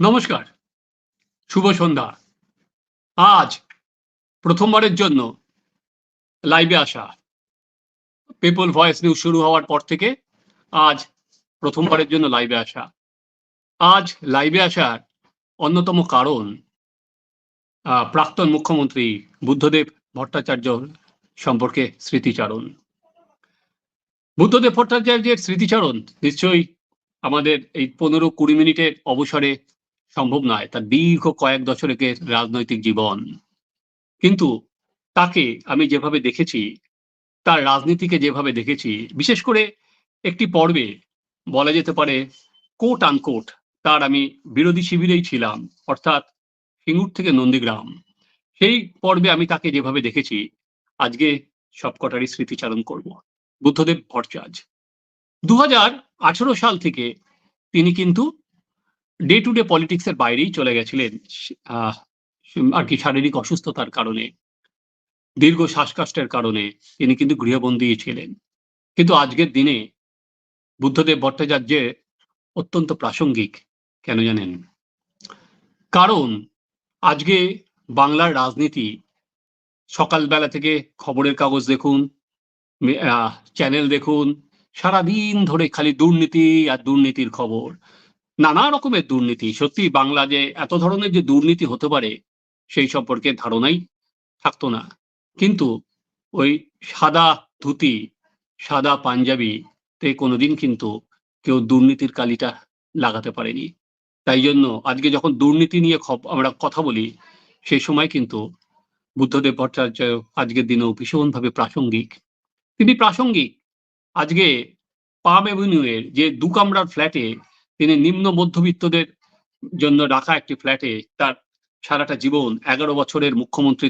নমস্কার, শুভ সন্ধ্যা। আজ প্রথমবারের জন্য লাইভে আসা পিপল ভয়েস নিউজ শুরু হওয়ার পর থেকে আজ প্রথমবারের জন্য লাইভে আসা। আজ লাইভে আসার অন্যতম কারণ প্রাক্তন মুখ্যমন্ত্রী বুদ্ধদেব ভট্টাচার্য সম্পর্কে স্মৃতিচারণ। বুদ্ধদেব ভট্টাচার্যের স্মৃতিচারণ নিশ্চয়ই আমাদের এই পনেরো কুড়ি মিনিটের অবসরে সম্ভব নয়, তার দীর্ঘ কয়েক দশকের রাজনৈতিক জীবন। কিন্তু তাকে আমি যেভাবে দেখেছি, তার রাজনীতিকে যেভাবে দেখেছি, বিশেষ করে একটি পর্বে বলা যেতে পারে কোট আনকোট তার আমি বিরোধী শিবিরেই ছিলাম, অর্থাৎ সিঙ্গুর থেকে নন্দীগ্রাম। সেই পর্বে আমি তাকে যেভাবে দেখেছি, আজকে সবকটারই স্মৃতিচারণ করব। বুদ্ধদেব ভট্টাচার্য। দু হাজার আঠেরো সাল থেকে তিনি কিন্তু ডে টু ডে পলিটিক্সের বাইরেই চলে গেছিলেন আর কি শারীরিক অসুস্থতার কারণে, দীর্ঘ শ্বাসকষ্টের কারণে তিনি কিন্তু গৃহবন্দী ছিলেন। কিন্তু আজকের দিনে বুদ্ধদেব ভট্টাচার্য অত্যন্ত প্রাসঙ্গিক, কেন জানেন? কারণ আজকে বাংলার রাজনীতি সকালবেলা থেকে খবরের কাগজ দেখুন চ্যানেল দেখুন সারাদিন ধরে খালি দুর্নীতি আর দুর্নীতির খবর। নানা রকমের দুর্নীতি। সত্যি বাংলা যে এত ধরনের যে দুর্নীতি হতে পারে, সেই সম্পর্কে ধারণাই থাকতো না। কিন্তু ওই সাদা ধুতি, সাদা পাঞ্জাবি তে কোনোদিন কিন্তু কেউ দুর্নীতির কালিটা লাগাতে পারেনি। তাই জন্য আজকে যখন দুর্নীতি নিয়ে আমরা কথা বলি, সেই সময় কিন্তু বুদ্ধদেব ভট্টাচার্য আজকের দিনেও ভীষণভাবে প্রাসঙ্গিক। তিনি প্রাসঙ্গিক। আজকে পাম এভিনিউয়ের যে দু কামরার ফ্ল্যাটে তিনি নিম্ন মধ্যবিত্তদের জন্য রাখা একটি ফ্ল্যাটে তার সারাটা জীবন এগারো বছরের মুখ্যমন্ত্রী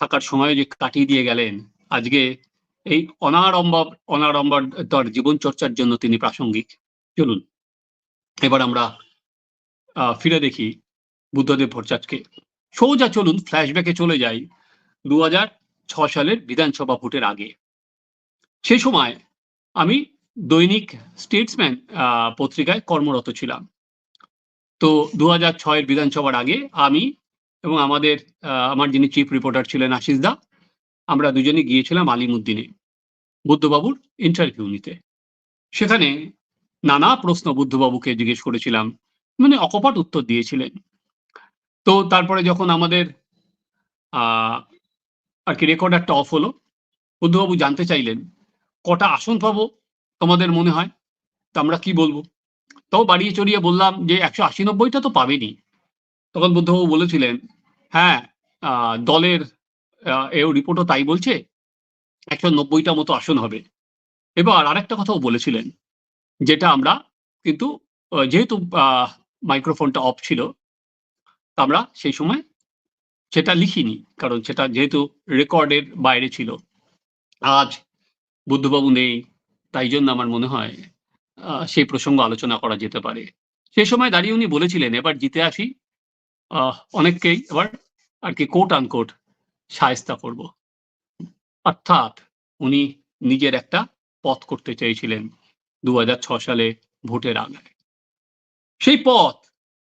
থাকার সময় যে কাটিয়ে দিয়ে গেলেন, আজকে এই অনারম্বর অনারম্বর তার জীবন চর্চার জন্য তিনি প্রাসঙ্গিক। চলুন, এবার আমরা ফিরে দেখি বুদ্ধদেব ভট্টাচার্যকে সোজা চলুন, ফ্ল্যাশব্যাকে চলে যাই। দু সালের বিধানসভা ভোটের আগে। সে সময় আমি দৈনিক স্টেটসম্যান পত্রিকায় কর্মরত ছিলাম। তো দু হাজার ছয়ের বিধানসভার আগে আমি এবং আমাদের আমার যিনি চিফ রিপোর্টার ছিলেন আশিস দা, আমরা দুজনে গিয়েছিলাম আলিমুদ্দিনে বুদ্ধবাবুর ইন্টারভিউ নিতে। সেখানে নানা প্রশ্ন বুদ্ধবাবুকে জিজ্ঞেস করেছিলাম মানে অকপট উত্তর দিয়েছিলেন। তো তারপরে যখন আমাদের আর কি রেকর্ডারটা অফ হলো, বুদ্ধবাবু জানতে চাইলেন কটা আসন পাবো তোমাদের মনে হয়? তো আমরা কি বলব? তাও বাড়িয়ে চড়িয়ে বললাম যে একশো আশি নব্বইটা তো পাবেনি। তখন বুদ্ধবাবু বলেছিলেন হ্যাঁ দলের এও রিপোর্টও তাই বলছে, একশো নব্বইটা মতো আসন হবে। এবার আরেকটা কথাও বলেছিলেন, যেটা আমরা কিন্তু যেহেতু মাইক্রোফোনটা অফ ছিল, তা আমরা সেই সময় সেটা লিখিনি, কারণ সেটা যেহেতু রেকর্ডের বাইরে ছিল। আজ বুদ্ধবাবু নেই, তাই জন্য আমার মনে হয় সেই প্রসঙ্গ আলোচনা করা যেতে পারে। সে সময় দাঁড়িয়ে উনি বলেছিলেন, এবার জিতে আসি। অনেককেই এবার আর কি কোট আনকোট সায়স্তা করব। অর্থাৎ উনি নিজের একটা পথ করতে চেয়েছিলেন দু সালে ভোটের আগে। সেই পথ,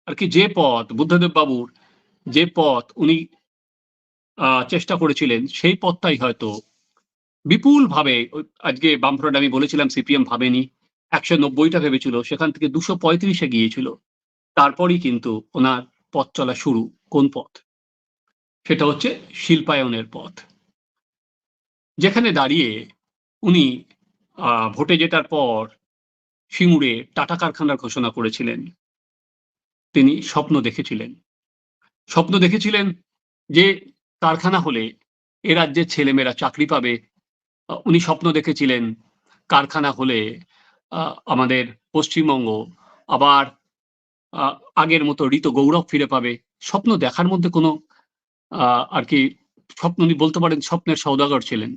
আর কি যে পথ বুদ্ধদেব বাবুর যে পথ উনি চেষ্টা করেছিলেন, সেই পথটাই হয়তো বিপুল ভাবে আজকে বামফ্রন্ট আমি বলেছিলাম সিপিএম ভাবেনি, একশো নব্বইটা ভেবেছিল, সেখান থেকে দুশো পঁয়ত্রিশে গিয়েছিল। তারপরই কিন্তু ওনার পথ চলা শুরু, কোন পথ? সেটা হচ্ছে শিল্পায়নের পথ। যেখানে দাঁড়িয়ে উনি ভোটে জেতার পর সিঙ্গুরে টাটা কারখানার ঘোষণা করেছিলেন। তিনি স্বপ্ন দেখেছিলেন। স্বপ্ন দেখেছিলেন যে কারখানা হলে এ রাজ্যের ছেলেমেয়েরা চাকরি পাবে উনি স্বপ্ন দেখেছিলেন কারখানা হলে আমাদের পশ্চিমবঙ্গ আবার আগের মতো ঋত গৌরব ফিরে পাবে। স্বপ্ন দেখার মধ্যে কোনো আর কি, স্বপ্ন উনি বলতে পারেন স্বপ্নের সৌদাগর ছিলেন।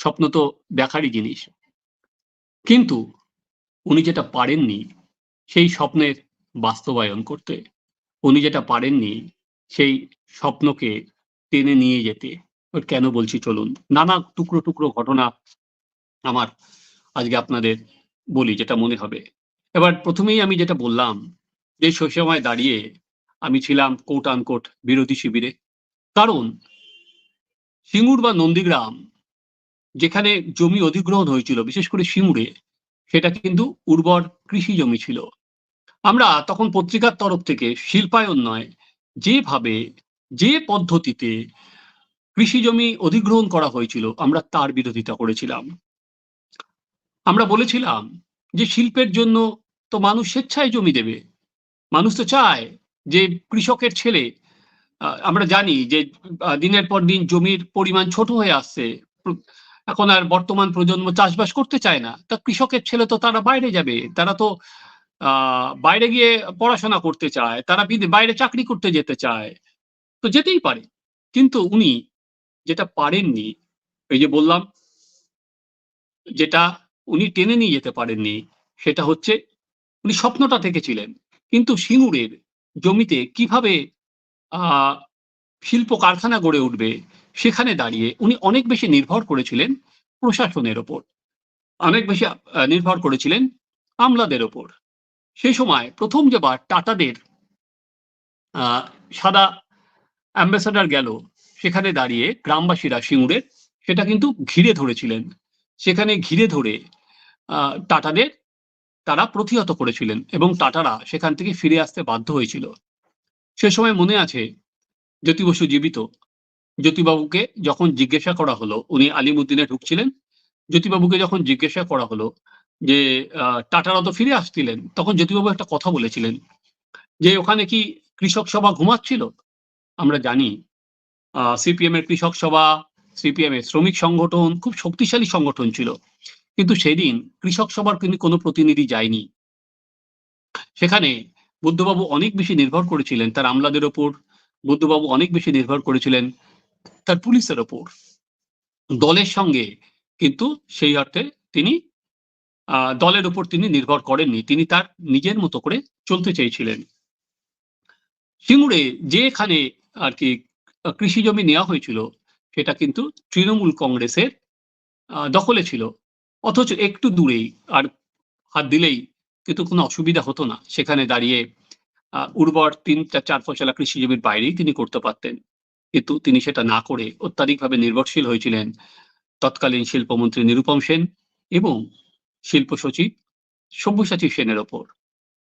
স্বপ্ন তো দেখারই জিনিস। কিন্তু উনি যেটা পারেননি সেই স্বপ্নের বাস্তবায়ন করতে, উনি যেটা পারেননি সেই স্বপ্নকে টেনে নিয়ে যেতে। কেন বলছি চলুন? নানা টুকরো টুকরো ঘটনা আমার আজকে আপনাদের বলি যেটা মনে হবে। এবার প্রথমেই আমি যেটা বললাম যে সময় দাঁড়িয়ে আমি ছিলাম কোট আনকোট বিরোধী শিবিরে। কারণ সিঙ্গুর বা নন্দীগ্রাম যেখানে জমি অধিগ্রহণ হয়েছিল, বিশেষ করে সিঙ্গুরে, সেটা কিন্তু উর্বর কৃষি জমি ছিল। আমরা তখন পত্রিকার তরফ থেকে শিল্পায়ন নয়, যেভাবে, যে পদ্ধতিতে কৃষি জমি অধিগ্রহণ করা হয়েছিল, আমরা তার বিরোধিতা করেছিলাম। আমরা বলেছিলাম যে শিল্পের জন্য তো মানুষ স্বেচ্ছায় জমি দেবে। মানুষ তো চায় যে কৃষকের ছেলে আমরা জানি যে দিনের পর দিন জমির পরিমাণ ছোট হয়ে আসছে। এখন আর বর্তমান প্রজন্ম চাষবাস করতে চায় না। তা কৃষকের ছেলে তো তারা বাইরে যাবে। তারা তো বাইরে গিয়ে পড়াশোনা করতে চায়। তারা বাইরে চাকরি করতে যেতে চায়। তো যেতেই পারে। কিন্তু উনি যেটা পারেননি, এই যে বললাম, যেটা উনি টেনে নিয়ে যেতে পারেননি, সেটা হচ্ছে উনি স্বপ্নটা থেকেছিলেন কিন্তু সিঙ্গুরের জমিতে কীভাবে শিল্প কারখানা গড়ে উঠবে, সেখানে দাঁড়িয়ে উনি অনেক বেশি নির্ভর করেছিলেন প্রশাসনের ওপর। অনেক বেশি নির্ভর করেছিলেন আমলাদের ওপর। সেই সময় প্রথম যেবার টাটাদের সাদা অ্যাম্বাসাডার গেল সেখানে দাঁড়িয়ে গ্রামবাসীরা সিঙ্গুরের সেটা কিন্তু ঘিরে ধরেছিলেন। সেখানে ঘিরে ধরে টাটাদের তারা প্রতিহত করেছিলেন এবং টাটারা সেখান থেকে ফিরে আসতে বাধ্য হয়েছিল। সে সময় মনে আছে জ্যোতি বসু জীবিত। জ্যোতিবাবুকে যখন জিজ্ঞাসা করা হলো, উনি আলিমুদ্দিনে ঢুকছিলেন। জ্যোতিবাবুকে যখন জিজ্ঞাসা করা হলো যে টাটারা তো ফিরে আসছিলেন, তখন জ্যোতিবাবু একটা কথা বলেছিলেন যে, ওখানে কি কৃষক সভা ঘুমাচ্ছিল? আমরা জানি সিপিএম এর কৃষক সভা সিপিএম এর শ্রমিক সংগঠন, খুব শক্তিশালী সংগঠন ছিল। কিন্তু সেদিন কৃষক সভার কিন্তু কোনো প্রতিনিধি যায়নি। সেখানে বুদ্ধবাবু অনেক বেশি নির্ভর করেছিলেন তার আমলাদের ওপর, বুদ্ধবাবু অনেক বেশি নির্ভর করেছিলেন তার পুলিশের ওপর। দলের সঙ্গে কিন্তু সেই অর্থে তিনি দলের উপর তিনি নির্ভর করেননি, তিনি তার নিজের মতো করে চলতে চেয়েছিলেন। সিঙ্গুরে যেখানে আর কি কৃষি জমি নেওয়া হয়েছিল, সেটা কিন্তু তৃণমূল কংগ্রেসের দখলে ছিল। অথচ একটু দূরেই, আর হাত দিলেই কিন্তু কোনো অসুবিধা হতো না। সেখানে দাঁড়িয়ে উর্বর তিন চার চার ফসলা কৃষি জমির বাইরেই তিনি করতে পারতেন। কিন্তু তিনি সেটা না করে অত্যাধিকভাবে নির্ভরশীল হয়েছিলেন তৎকালীন শিল্পমন্ত্রী নিরুপম সেন এবং শিল্প সচিব সব্যসাচী সেনের ওপর।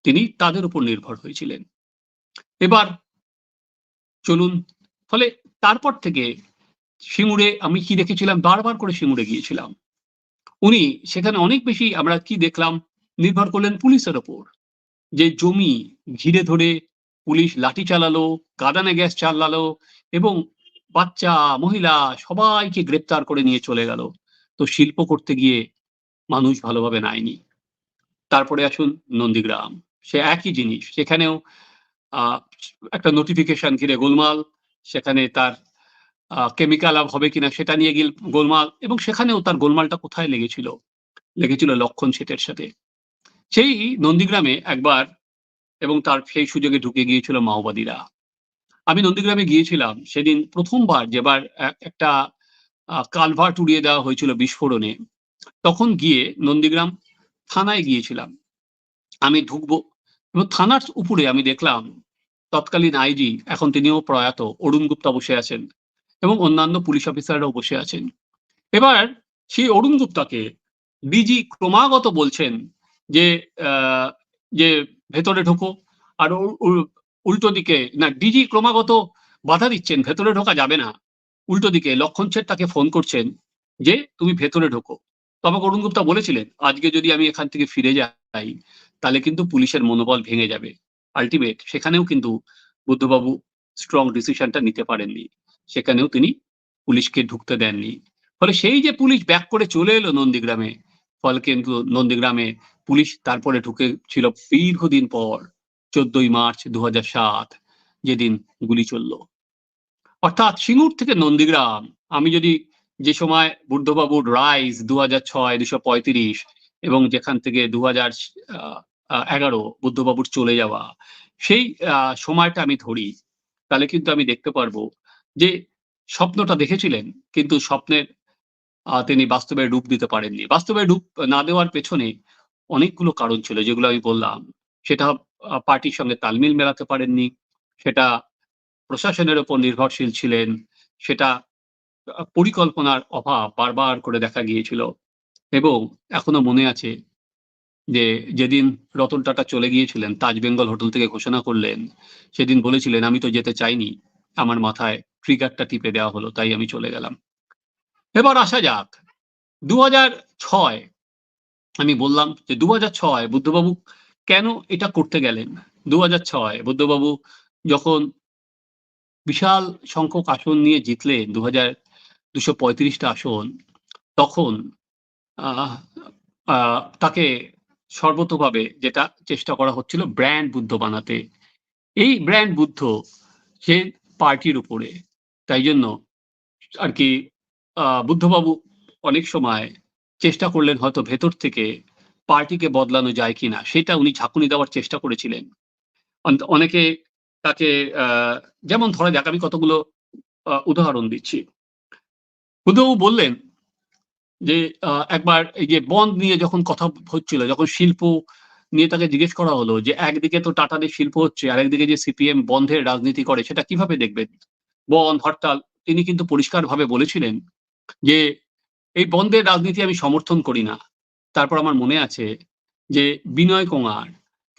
তিনি তাদের উপর নির্ভর হয়েছিলেন। এবার চলুন ফলে তারপর থেকে সিঙ্গুরে আমি কি দেখেছিলাম? বারবার করে সিঙ্গুরে গিয়েছিলাম। উনি সেখানে অনেক বেশি আমরা কি দেখলাম? নির্ভর করলেন পুলিশের ওপর। যে জমি ঘিরে ধরে পুলিশ লাঠি চালালো কাদানে গ্যাস চালালো এবং বাচ্চা, মহিলা সবাইকে গ্রেপ্তার করে নিয়ে চলে গেল। তো শিল্প করতে গিয়ে মানুষ ভালোভাবে নেয়নি তারপরে আসুন নন্দীগ্রাম। সে একই জিনিস। সেখানেও একটা নোটিফিকেশন ঘিরে গোলমাল। সেখানে তার কেমিক্যাল হবে কিনা সেটা নিয়ে গিয়ে গোলমাল এবং সেখানেও তার গোলমালটা কোথায় লেগেছিল? লেগেছিল লক্ষণ শেঠের সাথে। সেই নন্দীগ্রামে একবার এবং তার সেই সুযোগে ঢুকে গিয়েছিল মাওবাদীরা। আমি নন্দীগ্রামে গিয়েছিলাম, সেদিন প্রথমবার যেবার একটা কালভার্ট উড়িয়ে দেওয়া হয়েছিল বিস্ফোরণে। তখন গিয়ে নন্দীগ্রাম থানায় গিয়েছিলাম। আমি ঢুকবো এবং থানার উপরে আমি দেখলাম তৎকালীন আইজি, এখন তিনিও প্রয়াত, অরুণ গুপ্তা বসে আছেন এবং অন্যান্য পুলিশ অফিসাররাও বসে আছেন। এবার সেই অরুণ গুপ্তাকে ডিজি ক্রমাগত বলছেন যে যে ভেতরে ঢোকো আর উল্টো দিকে, না, ডিজি ক্রমাগত বাধা দিচ্ছেন, ভেতরে ঢোকা যাবে না। উল্টো দিকে লক্ষণ শেঠ তাকে ফোন করছেন যে, তুমি ভেতরে ঢোকো। তবে অরুণ গুপ্তা বলেছিলেন, আজকে যদি আমি এখান থেকে ফিরে যাই, তাহলে কিন্তু পুলিশের মনোবল ভেঙে যাবে। আলটিমেট সেখানেও কিন্তু বুদ্ধবাবু স্ট্রং ডিসিশনটা নিতে পারেননি। সেখানেও তিনি পুলিশকে ঢুকতে দেননি। ফলে সেই যে পুলিশ ব্যাক করে চলে এলো নন্দীগ্রামে, ফলে কিন্তু নন্দীগ্রামে পুলিশ তারপরে ঢুকে ছিল দীর্ঘদিন পর, চোদ্দই মার্চ দু সাত, যেদিন গুলি চলল। অর্থাৎ সিঙ্গুর থেকে নন্দীগ্রাম, আমি যদি যে সময় বুদ্ধবাবুর রাইজ দু হাজার ছয়, দুশো পঁয়ত্রিশ এবং যেখান থেকে দু হাজার এগারো, বুদ্ধবাবুর চলে যাওয়া। সেই সময়টা আমি ধরি, তাহলে কিন্তু আমি দেখতে পারব যে স্বপ্নটা দেখেছিলেন, কিন্তু স্বপ্নের তিনি বাস্তবে রূপ দিতে পারেননি। বাস্তবে রূপ না দেওয়ার পেছনে অনেকগুলো কারণ ছিল, যেগুলো আমি বললাম। সেটা পার্টির সঙ্গে তালমিল মেলাতে পারেননি, সেটা প্রশাসনের উপর নির্ভরশীল ছিলেন, সেটা পরিকল্পনার অভাব বারবার করে দেখা গিয়েছিল। এবং এখনও মনে আছে যে যেদিন রতন টাটা চলে গিয়েছিলেন, তাজ বেঙ্গল হোটেল থেকে ঘোষণা করলেন, সেদিন বলেছিলেন, আমি তো যেতে চাইনি। আমার মাথায় ট্রিগারটা টিপে দেওয়া হলো, তাই আমি চলে গেলাম। এবার আসা যাক দু ছয়, আমি বললাম যে দু ছয়, বুদ্ধবাবু কেন এটা করতে গেলেন? দু ছয়, বুদ্ধবাবু যখন বিশাল সংখ্যক আসন নিয়ে জিতলেন দু হাজার দুশো পঁয়ত্রিশটা আসন, তখন তাকে সর্বতভাবে যেটা চেষ্টা করা হচ্ছিল ব্র্যান্ড বুদ্ধ বানাতে। এই ব্র্যান্ড বুদ্ধ, সে পার্টির উপরে। তাই জন্য আর কি বুদ্ধবাবু অনেক সময় চেষ্টা করলেন হয়তো ভেতর থেকে পার্টিকে বদলানো যায় কিনা, সেটা উনি ঝাঁকুনি দেওয়ার চেষ্টা করেছিলেন। অন- অনেকে তাকে যেমন ধরা যাক, আমি কতগুলো উদাহরণ দিচ্ছি। বুদ্ধবাবু বললেন যে একবার এই যে বন্ড নিয়ে যখন কথা হচ্ছিল, যখন শিল্প নিয়ে তাকে জিজ্ঞেস করা হলো যে, একদিকে তো টাটাদের শিল্প হচ্ছে আর একদিকে যে সিপিএম বন্ধের রাজনীতি করে, সেটা কীভাবে দেখবেন? বন্ধ হরতাল, তিনি কিন্তু পরিষ্কারভাবে বলেছিলেন যে, এই বন্ধের রাজনীতি আমি সমর্থন করি না। তারপর আমার মনে আছে যে, বিনয় কুমার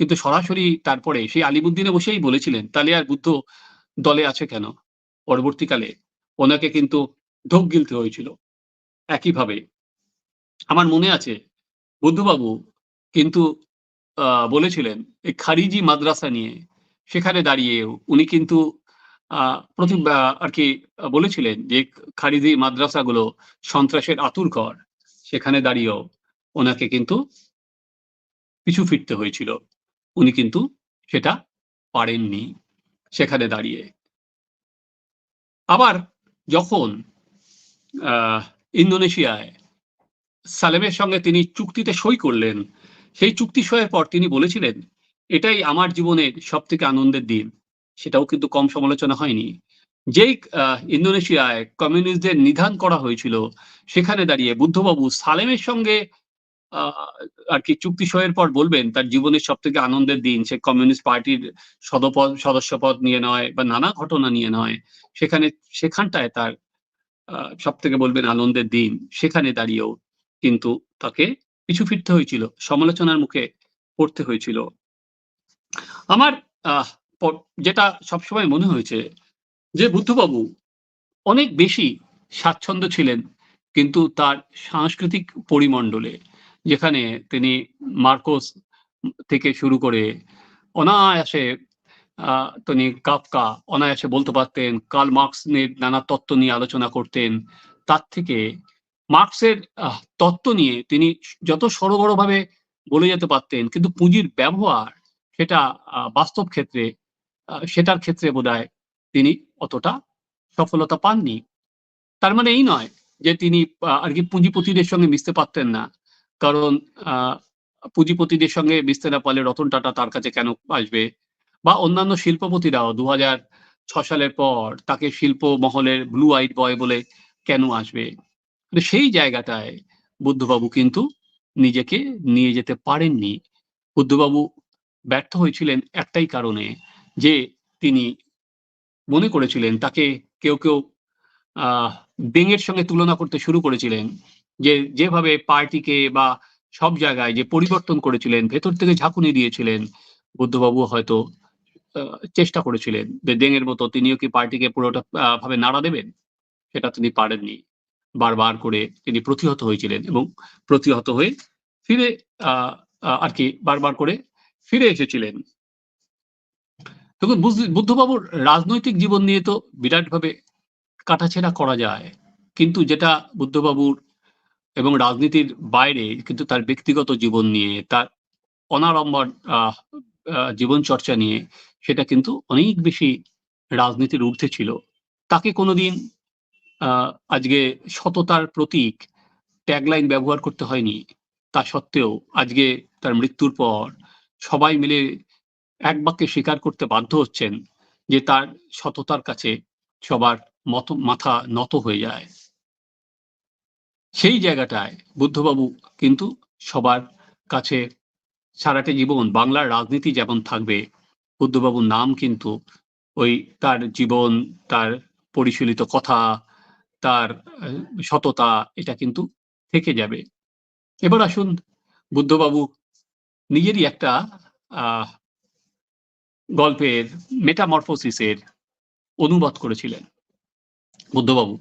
কিন্তু সরাসরি তারপরে সেই আলিমুদ্দিনে বসেই বলেছিলেন, তাহলে আর বুদ্ধ দলে আছে কেন? পরবর্তীকালে ওনাকে কিন্তু ঢোক গিলতে হয়েছিল। একইভাবে আমার মনে আছে বুদ্ধবাবু কিন্তু বলেছিলেন এই খারিজি মাদ্রাসা নিয়ে সেখানে দাঁড়িয়ে উনি কিন্তু প্রতি আর কি বলেছিলেন যে খারিজি মাদ্রাসাগুলো সন্ত্রাসের আতুর ঘর সেখানে দাঁড়িয়েও ওনাকে কিন্তু পিছু ফিরতে হয়েছিল। উনি কিন্তু সেটা পারেননি সেখানে দাঁড়িয়ে। আবার যখন আহ, ইন্দোনেশিয়ায় সালেমের সঙ্গে তিনি চুক্তিতে সই করলেন। সেই চুক্তি সইয়ের পর তিনি বলেছিলেন, এটাই আমার জীবনের সব থেকে আনন্দের দিন। সেটাও কিন্তু কম সমালোচনা হয়নি। যেই ইন্দোনেশিয়ায় কমিউনিস্টদের নিধান করা হয়েছিল, সেখানে দাঁড়িয়ে বুদ্ধবাবু সালেমের সঙ্গে আর কি চুক্তি সইয়ের পর বলবেন, তার জীবনের সব থেকে আনন্দের দিন, সে কমিউনিস্ট পার্টির সদপদ, সদস্যপদ নিয়ে নয় বা নানা ঘটনা নিয়ে নয়। সেখানে, সেখানটায় তার সব থেকে বলবেন আনন্দের দিন। সেখানে দাঁড়িয়েও কিন্তু তাকে পিছু ফিরতে হয়েছিল, সমালোচনার মুখে পড়তে হয়েছিল। আমার যেটা সবসময় মনে হয়েছে যে বুদ্ধবাবু অনেক বেশি স্বাচ্ছন্দ্য ছিলেন কিন্তু তার সাংস্কৃতিক পরিমণ্ডলে, যেখানে তিনি মার্কোস থেকে শুরু করে অনায়াসে তিনি কাফকা অনায়াসে বলতে পারতেন, কার্ল মার্কসের নানা তত্ত্ব নিয়ে আলোচনা করতেন। তার থেকে মার্কসের তত্ত্ব নিয়ে তিনি যত সরগরভাবে বলে যেতে পারতেন, কিন্তু পুঁজির ব্যবহার সেটা বাস্তব ক্ষেত্রে সেটার ক্ষেত্রে বোধহয় তিনি অতটা সফলতা পাননি। তার মানে এই নয় যে তিনি আর কি পুঁজিপতিদের সঙ্গে মিশতে পারতেন না। কারণ পুঁজিপতিদের সঙ্গে মিশতে না পারলে রতন টাটা তার কাছে কেন আসবে? বা অন্যান্য শিল্পপতিরাও দু সালের পর তাকে শিল্প মহলের ব্লু আইট বয় বলে কেন আসবে? সেই জায়গাটায় বুদ্ধবাবু কিন্তু নিজেকে নিয়ে যেতে পারেননি। বুদ্ধবাবু ব্যর্থ হয়েছিলেন একটাই কারণে যে তিনি মনে করেছিলেন তাকে কেউ কেউ আহ বেঙের সঙ্গে তুলনা করতে শুরু করেছিলেন। যে যেভাবে পার্টিকে বা সব জায়গায় যে পরিবর্তন করেছিলেন, ভেতর থেকে ঝাঁকুনি দিয়েছিলেন, বুদ্ধবাবু হয়তো চেষ্টা করেছিলেন যে দেঙের মতো তিনিও কি পার্টিকে পুরোটা ভাবে নাড়া দেবেন? সেটা তিনি পারেননি। বারবার করে তিনি প্রতিহত হয়েছিলেন এবং প্রতিহত হয়ে ফিরে আর কি বারবার করে ফিরে এসেছিলেন। বুদ্ধবাবুর রাজনৈতিক জীবন নিয়ে তো বিরাটভাবে কাটাছেড়া করা যায়। কিন্তু যেটা বুদ্ধবাবুর এবং রাজনীতির বাইরে কিন্তু তার ব্যক্তিগত জীবন নিয়ে তার অনাড়ম্বর আহ, আহ, জীবন চর্চা নিয়ে সেটা কিন্তু অনেক বেশি রাজনীতির ঊর্ধ্বে ছিল। তাকে কোনোদিন আজকে সততার প্রতীক ট্যাগলাইন ব্যবহার করতে হয়নি। তা সত্ত্বেও আজকে তার মৃত্যুর পর সবাই মিলে এক বাক্যে স্বীকার করতে বাধ্য হচ্ছেন যে তার সততার কাছে সবার মত, মাথা নত হয়ে যায়। সেই জায়গাটায় বুদ্ধবাবু কিন্তু সবার কাছে সারাটা জীবন বাংলার রাজনীতি যেমন থাকবে বুদ্ধবাবুর নাম কিন্তু ওই তার জীবন তার পরিশীলিত কথা তার সততা এটা কিন্তু থেকে যাবে। এবার আসুন বুদ্ধবাবু নিজেরই একটা গল্পের মেটামরফোসিসের অনুবাদ করেছিলেন। বুদ্ধবাবু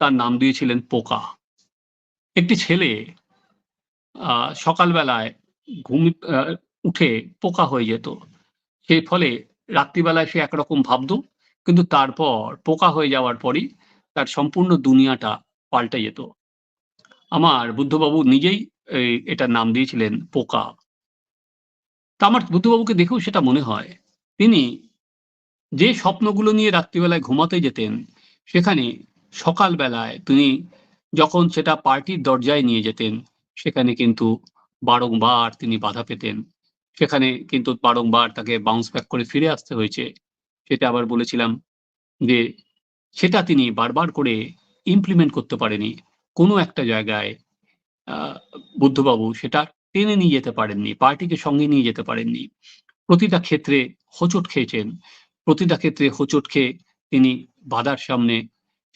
তার নাম দিয়েছিলেন পোকা। একটি ছেলে আহ, সকালবেলায় ঘুম উঠে পোকা হয়ে যেত। সেই ফলে রাত্রিবেলায় সে একরকম ভাবতো, কিন্তু তারপর পোকা হয়ে যাওয়ার পরই তার সম্পূর্ণ দুনিয়াটা পাল্টে যেত। আমার বুদ্ধবাবু নিজেই এটার নাম দিয়েছিলেন পোকা। তা আমার বুদ্ধবাবুকে দেখেও সেটা মনে হয়। তিনি যে স্বপ্নগুলো নিয়ে রাত্রিবেলায় ঘুমাতে যেতেন, সেখানে সকালবেলায় তিনি যখন সেটা পার্টির দরজায় নিয়ে যেতেন, সেখানে কিন্তু বারংবার তিনি বাধা পেতেন। সেখানে কিন্তু বারংবার তাকে বাউন্স ব্যাক করে ফিরে আসতে হয়েছে। সেটা আবার বলেছিলাম যে সেটা তিনি বারবার করে ইমপ্লিমেন্ট করতে পারেনি। কোনো একটা জায়গায় বুদ্ধবাবু সেটা টেনে নিয়ে যেতে পারেননি, পার্টিকে সঙ্গে নিয়ে যেতে পারেননি। প্রতিটা ক্ষেত্রে হোঁচট খেয়েছেন, প্রতিটা ক্ষেত্রে হোঁচট খেয়ে তিনি বাধার সামনে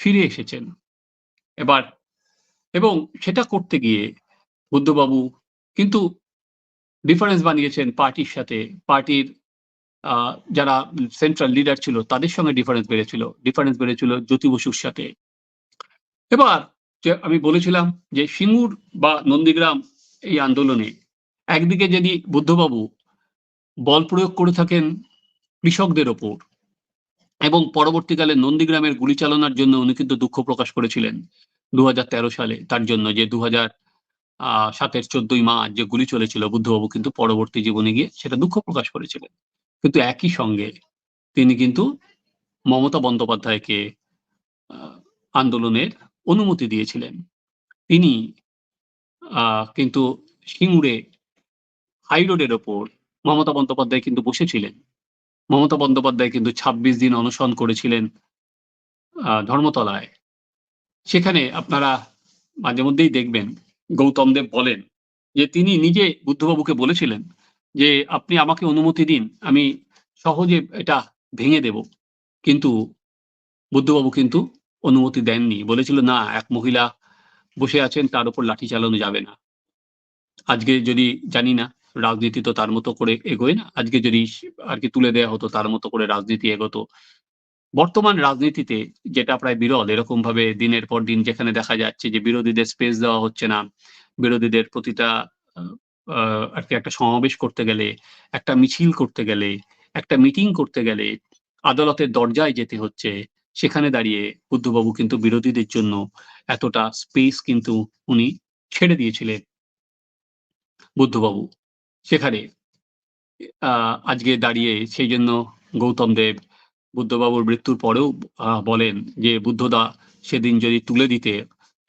ফিরে এসেছেন। এবার, এবং সেটা করতে গিয়ে বুদ্ধবাবু কিন্তু ডিফারেন্স বানিয়েছেন পার্টির সাথে। পার্টির যারা সেন্ট্রাল লিডার ছিল, তাদের সঙ্গে ডিফারেন্স বেড়েছিল। ডিফারেন্স বেড়েছিল জ্যোতি বসুর সাথে। এবার যে আমি বলেছিলাম যে সিঙ্গুর বা নন্দীগ্রাম এই আন্দোলনে একদিকে যদি বুদ্ধবাবু বল প্রয়োগ করে থাকেন কৃষকদের ওপর এবং পরবর্তীকালে নন্দীগ্রামের গুলি চালনার জন্য উনি কিন্তু দুঃখ প্রকাশ করেছিলেন। দু হাজার তেরো সালে, তার জন্য যে দু হাজার সাতের চোদ্দই মার্চ যে গুলি চলেছিল বুদ্ধবাবু কিন্তু পরবর্তী জীবনে গিয়ে সেটা দুঃখ প্রকাশ করেছিলেন। কিন্তু একই সঙ্গে তিনি কিন্তু মমতা বন্দ্যোপাধ্যায়কে আন্দোলনের অনুমতি দিয়েছিলেন। তিনি কিন্তু সিঙ্গুরে, হাই রোডের ওপর মমতা বন্দ্যোপাধ্যায় কিন্তু বসেছিলেন। মমতা বন্দ্যোপাধ্যায় কিন্তু ছাব্বিশ দিন অনশন করেছিলেন ধর্মতলায়। সেখানে আপনারা মাঝে মধ্যেই দেখবেন গৌতম দেব বলেন যে তিনি নিজে বুদ্ধবাবুকে বলেছিলেন যে, আপনি আমাকে অনুমতি দিন, আমি সহজে এটা ভেঙে দেব। কিন্তু বুদ্ধবাবু কিন্তু অনুমতি দেননি। বলেছিল, না, এক মহিলা বসে আছেন, তার উপর লাঠি চালানো যাবে না। আজকে যদি জানি না, রাজনীতি তো তার মতো করে এগোয় না, আজকে যদি আর কি তুলে দেওয়া হতো, তার মতো করে রাজনীতি এগোতো বর্তমান রাজনীতিতে যেটা প্রায় বিরল, এরকম ভাবে দিনের পর দিন যেখানে দেখা যাচ্ছে যে বিরোধীদের স্পেস দেওয়া হচ্ছে না, বিরোধীদের প্রতিটা আর কি একটা সমাবেশ করতে গেলে, একটা মিছিল করতে গেলে, একটা মিটিং করতে গেলে আদালতের দরজায় যেতে হচ্ছে, সেখানে দাঁড়িয়ে বুদ্ধবাবু কিন্তু বিরোধীদের জন্য এতটা স্পেস কিন্তু উনি ছেড়ে দিয়েছিলেন বুদ্ধবাবু। সেখানে আজকে দাঁড়িয়ে সেই জন্য গৌতম দেব বুদ্ধবাবুর মৃত্যুর পরেও বলেন যে বুদ্ধদা সেদিন যদি তুলে দিতে,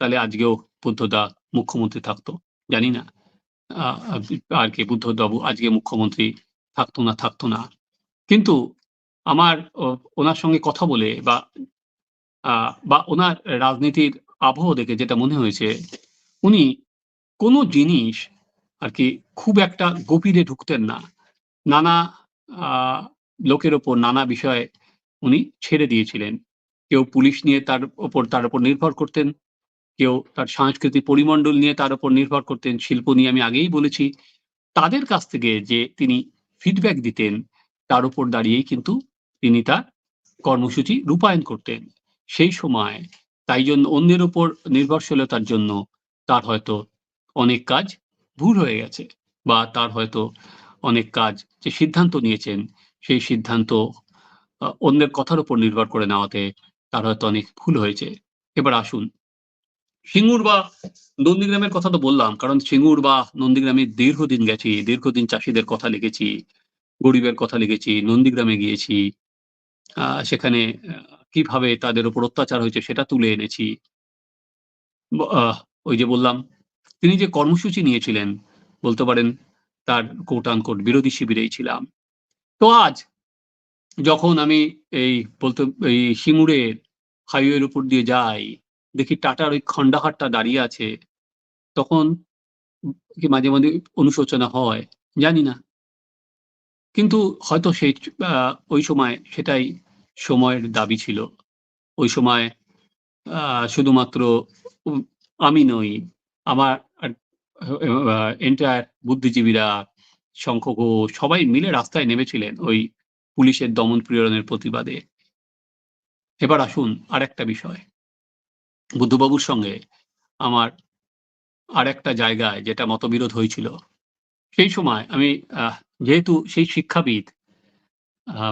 তাহলে আজকেও বুদ্ধদা মুখ্যমন্ত্রী থাকতো। জানি না আর কি বুদ্ধবাবু আজকে মুখ্যমন্ত্রী থাকতো না থাকতো না। কিন্তু আমার ওনার সঙ্গে কথা বলে বা বা ওনার রাজনীতির আবহ দেখে যেটা মনে হয়েছে, উনি কোনো জিনিস আর কি খুব একটা গভীরে ঢুকতেন না। নানা লোকের ওপর নানা বিষয়ে উনি ছেড়ে দিয়েছিলেন। কেউ পুলিশ নিয়ে তার ওপর, তার উপর নির্ভর করতেন। কেউ তার সাংস্কৃতিক পরিমণ্ডল নিয়ে তার উপর নির্ভর করতেন। শিল্প নিয়ে আমি আগেই বলেছি। তাদের কাছ থেকে যে তিনি ফিডব্যাক দিতেন, তার উপর দাঁড়িয়েই কিন্তু তিনি তার কর্মসূচি রূপায়ণ করতেন। সেই সময় তাই জন্য অন্যের উপর নির্ভরশীলতার জন্য তার হয়তো অনেক কাজ ভুল হয়ে গেছে বা তার হয়তো অনেক কাজ যে সিদ্ধান্ত নিয়েছেন, সেই সিদ্ধান্ত অন্যের কথার উপর নির্ভর করে নেওয়াতে তার হয়তো অনেক ভুল হয়েছে। এবার আসুন। সিঙ্গুর বা নন্দীগ্রামের কথা তো বললাম, কারণ সিঙ্গুর বা নন্দীগ্রামে দীর্ঘদিন গেছি, দীর্ঘদিন চাষিদের কথা লিখেছি, গরিবের কথা লিখেছি, নন্দীগ্রামে গিয়েছি সেখানে কীভাবে তাদের উপর অত্যাচার হয়েছে সেটা তুলে এনেছি। ওই যে বললাম, তিনি যে কর্মসূচি নিয়েছিলেন, বলতে পারেন তার কোট আনকোট বিরোধী শিবিরেই ছিলাম। তো আজ যখন আমি এই বলতে, এই সিঙ্গুরের হাইওয়ের উপর দিয়ে যাই, দেখি টাটার ওই খন্ডাহাটটা দাঁড়িয়ে আছে, তখন কি মাঝে মাঝে অনুশোচনা হয়, জানি না। কিন্তু হয়তো সেই ওই সময় সেটাই সময়ের দাবি ছিল। ওই সময় শুধুমাত্র আমি নই, আমার এন্টায়ার বুদ্ধিজীবীরা শঙ্খ ঘোষ সবাই মিলে রাস্তায় নেমেছিলেন ওই পুলিশের দমন পীড়নের প্রতিবাদে। এবার আসুন আর একটা বিষয়। বুদ্ধবাবুর সঙ্গে আমার আর একটা জায়গায় যেটা মতবিরোধ হয়েছিল। সেই সময় আমি যেহেতু সেই শিক্ষাবিদ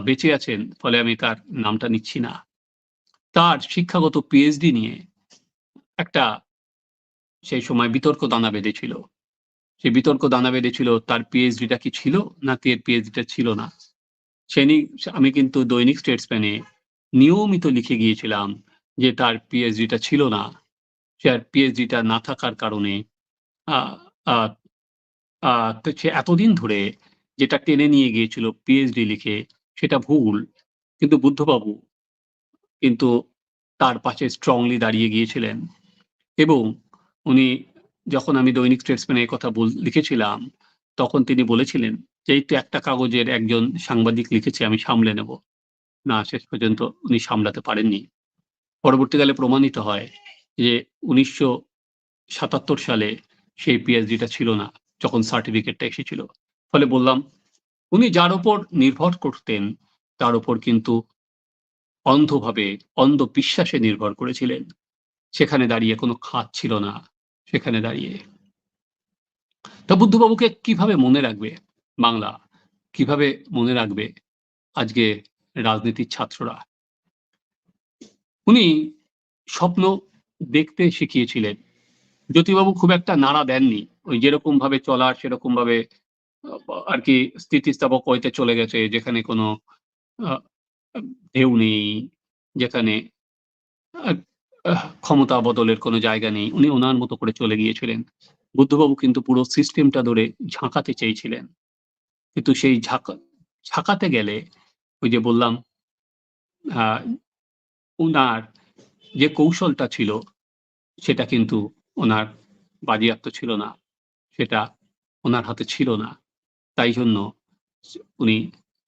বেঁচে আছেন, ফলে আমি তার নামটা নিচ্ছি না। তার শিক্ষাগত পিএইচডি নিয়ে একটা সেই সময় বিতর্ক দানা বেঁধেছিল। সেই বিতর্ক দানা বেঁধেছিল, তার পিএইচডিটা কি ছিল, না তার পিএইচডিটা ছিল না। সে আমি কিন্তু দৈনিক স্টেটসম্যানে নিয়মিত লিখে গিয়েছিলাম যে তার পিএইচডিটা ছিল না। সে আর পিএইচডিটা না থাকার কারণে সে এতদিন ধরে যেটা টেনে নিয়ে গিয়েছিল পিএইচডি লিখে, সেটা ভুল। কিন্তু বুদ্ধবাবু কিন্তু তার পাশে স্ট্রংলি দাঁড়িয়ে গিয়েছিলেন এবং উনি যখন আমি দৈনিক স্টেটসম্যানে কথা বল, লিখেছিলাম, তখন তিনি বলেছিলেন এই তো একটা কাগজের একজন সাংবাদিক লিখেছে, আমি সামলে নেব। না, শেষ পর্যন্ত উনি সামলাতে পারেননি। পরবর্তীকালে প্রমাণিত হয় যে উনিশশো সাতাত্তর সালে সেই পিএইচডিটা ছিল না, যখন সার্টিফিকেটটা এসেছিল। ফলে বললাম, উনি যার উপর নির্ভর করতেন, তার উপর কিন্তু অন্ধভাবে অন্ধ বিশ্বাসে নির্ভর করেছিলেন। সেখানে দাঁড়িয়ে কোনো খাত ছিল না, সেখানে দাঁড়িয়ে। তা বুদ্ধবাবুকে কীভাবে মনে রাখবে? বাংলা। কীভাবে মনে রাখবে আজকে রাজনীতির ছাত্ররা? উনি স্বপ্ন দেখতে শিখিয়েছিলেন। জ্যোতিবাবু খুব একটা নাড়া দেননি। ওই যেরকম ভাবে চলার সেরকম ভাবে আর কি স্থিতিস্থাপক হইতে চলে গেছে, যেখানে কোনো ঢেউ নেই, যেখানে ক্ষমতা বদলের কোনো জায়গা নেই। উনি ওনার মতো করে চলে গিয়েছিলেন। বুদ্ধবাবু কিন্তু পুরো সিস্টেমটা ধরে ঝাঁকাতে চেয়েছিলেন। কিন্তু সেই ঝাঁকা, ঝাঁকাতে গেলে ওই যে বললাম ওনার যে কৌশলটা ছিল, সেটা কিন্তু ওনার বাজেয়াপ্ত ছিল না। সেটা ওনার হাতে ছিল না। তাই জন্য উনি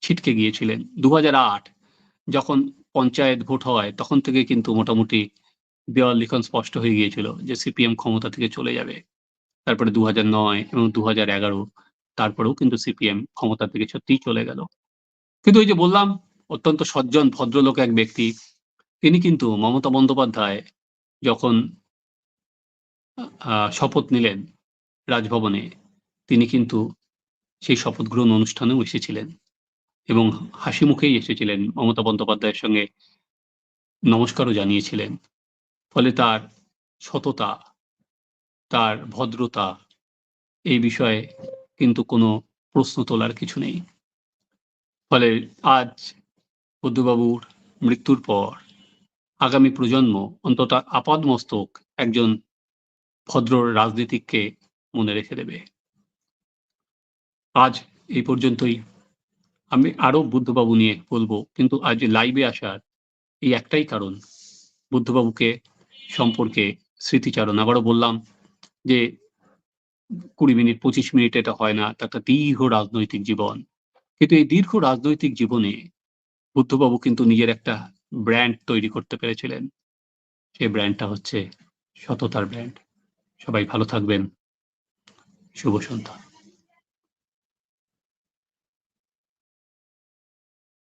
ছিটকে গিয়েছিলেন। দু যখন পঞ্চায়েত ভোট হয়, তখন থেকে কিন্তু মোটামুটি দেওয়াল লিখন স্পষ্ট হয়ে গিয়েছিল যে সিপিএম ক্ষমতা থেকে চলে যাবে। তারপরে দু নয় এবং দু এগারো তারপরেও কিন্তু সিপিএম ক্ষমতা থেকে সত্যিই চলে গেল। কিন্তু ওই যে বললাম, অত্যন্ত সজ্জন, ভদ্রলোক এক ব্যক্তি, তিনি কিন্তু মমতা বন্দ্যোপাধ্যায় যখন শপথ নিলেন রাজভবনে, তিনি কিন্তু সেই শপথ গ্রহণ অনুষ্ঠানেও এসেছিলেন এবং হাসি মুখেই এসেছিলেন মমতা বন্দ্যোপাধ্যায়ের সঙ্গে, নমস্কারও জানিয়েছিলেন। ফলে তার সততা, তার ভদ্রতা এই বিষয়ে কিন্তু কোনো প্রশ্ন তোলার কিছু নেই। ফলে আজ বুদ্ধবাবুর মৃত্যুর পর আগামী প্রজন্ম অন্তত আপাদমস্তক একজন ভদ্র রাজনীতিককে মনে রেখে দেবে। আজ এই পর্যন্তই। আমি আরও বুদ্ধবাবু নিয়ে বলব, কিন্তু আজ লাইভে আসার এই একটাই কারণ। বুদ্ধবাবুকে সম্পর্কে স্মৃতিচারণ। আবারও বললাম যে কুড়ি মিনিট, পঁচিশ মিনিট এটা হয় না একটা দীর্ঘ রাজনৈতিক জীবন। কিন্তু এই দীর্ঘ রাজনৈতিক জীবনে বুদ্ধবাবু কিন্তু নিজের একটা ব্র্যান্ড তৈরি করতে পেরেছিলেন। সেই ব্র্যান্ডটা হচ্ছে সততার ব্র্যান্ড। সবাই ভালো থাকবেন। শুভ সন্ধ্যা।